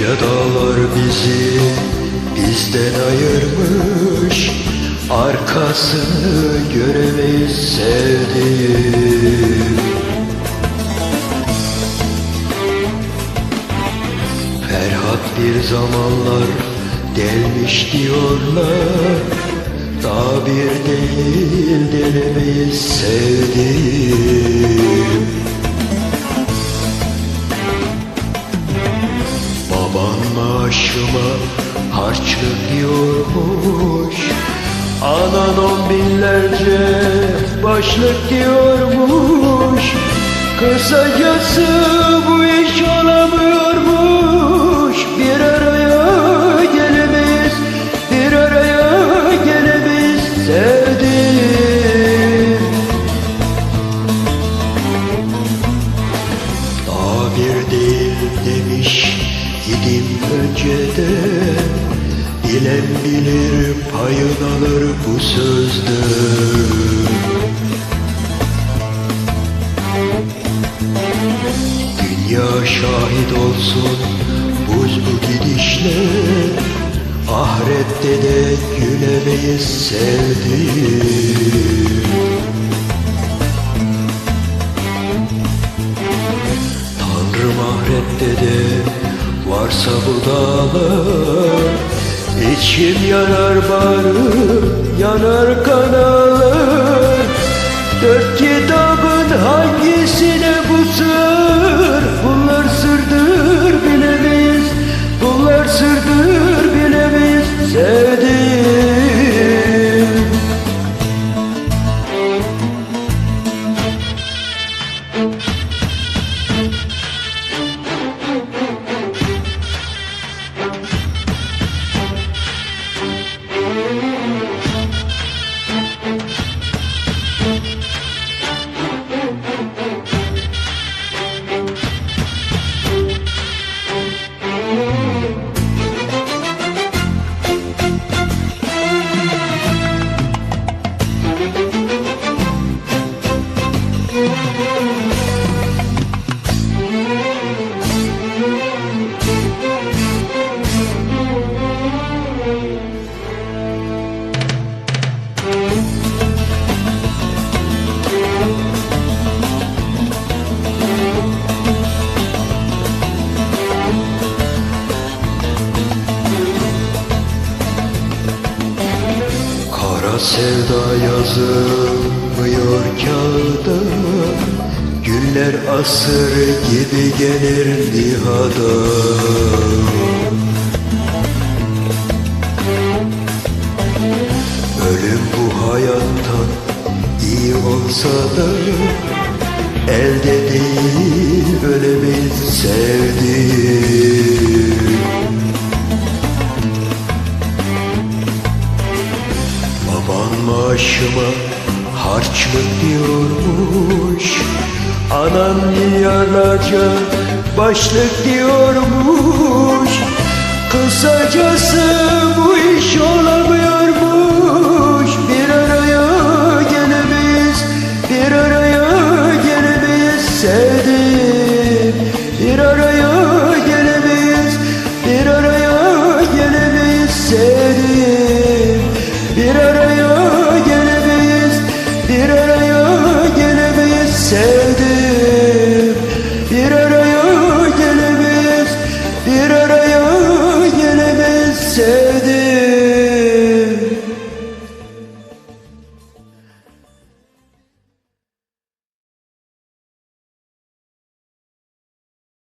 Yüce dağlar bizi bizden ayırmış Arkasını göremeyiz sevdiğim. Ferhat bir zamanlar delmiş diyorlar Daha bir değil delemeyiz sevdiğim Baban maaşıma harçlık diyormuş Anan on binlerce başlık diyormuş. Kısacası bu iş Bilen bilir payın alır bu sözde. Dünya şahit olsun buz bu gidişle. Ahirette de gülemeyiz sevdim İçim yanar bağrım yanar kanalar Dört sevda yazılmıyor kağıda. Güller asır gibi gelir nihada. Ölüm bu hayattan iyi olsa da Elde değil ölemeyiz sevdiğim Baban maaşıma harçlık diyormuş. Anan milyarlarca başlık diyormuş. Kısacası bu iş olamıyor